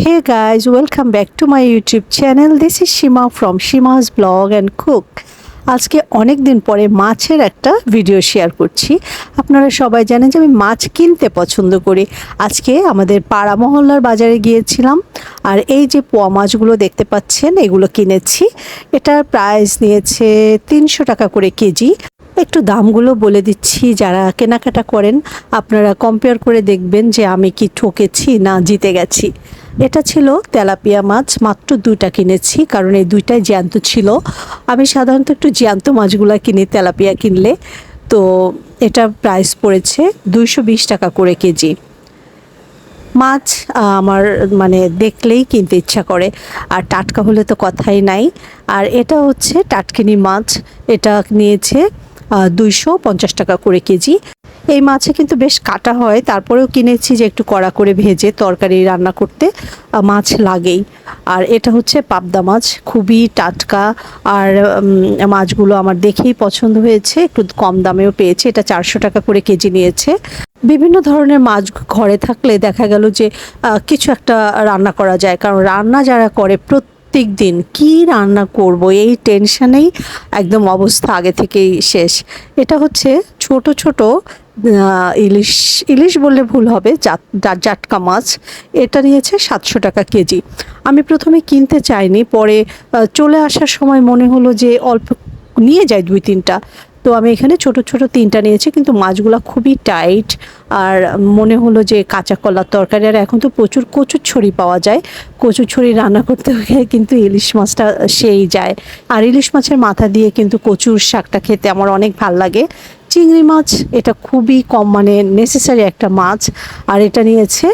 Hey guys, welcome back to my YouTube channel. This is Shima from Shima's Blog and Cook. আজকে অনেক দিন পরে মাছের একটা ভিডিও শেয়ার করছি। আপনারা সবাই জানেন যে আমি মাছ কিনতে পছন্দ করি। আজকে আমাদের পাড়া মহল্লার বাজারে গিয়েছিলাম আর এই যে পোয়া মাছগুলো দেখতে পাচ্ছেন এগুলো কিনেছি। এটার প্রাইস নিয়েছে তিনশো টাকা করে কেজি। একটু দামগুলো বলে দিচ্ছি যারা কেনাকাটা করেন আপনারা কম্পেয়ার করে দেখবেন যে আমি কি ঠকেছি না জিতে গেছি। এটা ছিল তেলাপিয়া মাছ, মাত্র দুইটা কিনেছি, কারণ এই দুইটাই জ্যান্ত ছিল। আমি সাধারণত একটু জ্যান্ত মাছগুলো কিনি, তেলাপিয়া কিনলে। তো এটা প্রাইস পড়েছে দুইশো বিশ টাকা করে কেজি। মাছ আমার মানে দেখলেই কিনতে ইচ্ছা করে। আর টাটকা হলে তো কথাই নাই। আর এটা হচ্ছে টাটকিনি মাছ। এটা নিয়েছে দুইশো পঞ্চাশ টাকা করে কেজি। এই মাছে কিন্তু বেশ কাটা হয়। তারপরেও কিনেছি যে একটু কড়া করে ভেজে তরকারি রান্না করতে। মাছ লাগেই। আর এটা হচ্ছে পাবদা মাছ, খুবই টাটকা। আর মাছগুলো আমার দেখেই পছন্দ হয়েছে। একটু কম দামেও পেয়েছে। এটা চারশো টাকা করে কেজি নিয়েছে। বিভিন্ন ধরনের মাছ ঘরে থাকলে দেখা গেল যে কিছু একটা রান্না করা যায়। কারণ রান্না যারা করে প্রত্যেক দিন কি রান্না করব, এই টেনশনেই একদম অবস্থা আগে থেকেই শেষ। এটা হচ্ছে ছোট ছোট ইলিশ ইলিশ বললে ভুল হবে জাটকা মাছ। এটা নিয়েছে সাতশো টাকা কেজি। আমি প্রথমে কিনতে চাইনি, পরে চলে আসার সময় মনে হলো যে অল্প নিয়ে যায় দুই তিনটা। তো আমি এখানে ছোট ছোট তিনটা নিয়েছি, কিন্তু মাছগুলো খুবই টাইট, আর মনে হলো যে কাঁচা কলার তরকারি। আর এখন তো প্রচুর কচুর ছড়ি পাওয়া যায়। কচুর ছড়ি রান্না করতে গেলে কিন্তু ইলিশ মাছটা সেই যায়। আর ইলিশ মাছের মাথা দিয়ে কিন্তু কচুর শাকটা খেতে আমার অনেক ভালো লাগে। চিংড়ি মাছ, এটা খুবই কম মানে নেসেসারি একটা মাছ, আর এটা নিয়েছে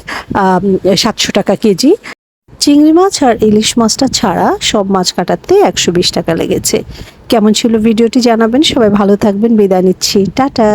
সাতশো টাকা কেজি। চিংড়ি মাছ আর ইলিশ মাছটা ছাড়া সব মাছ কাটাতে একশো বিশ টাকা লেগেছে। কেমন ছিল ভিডিওটি জানাবেন, সবাই ভালো থাকবেন, বিদায় নিচ্ছি, টাটা।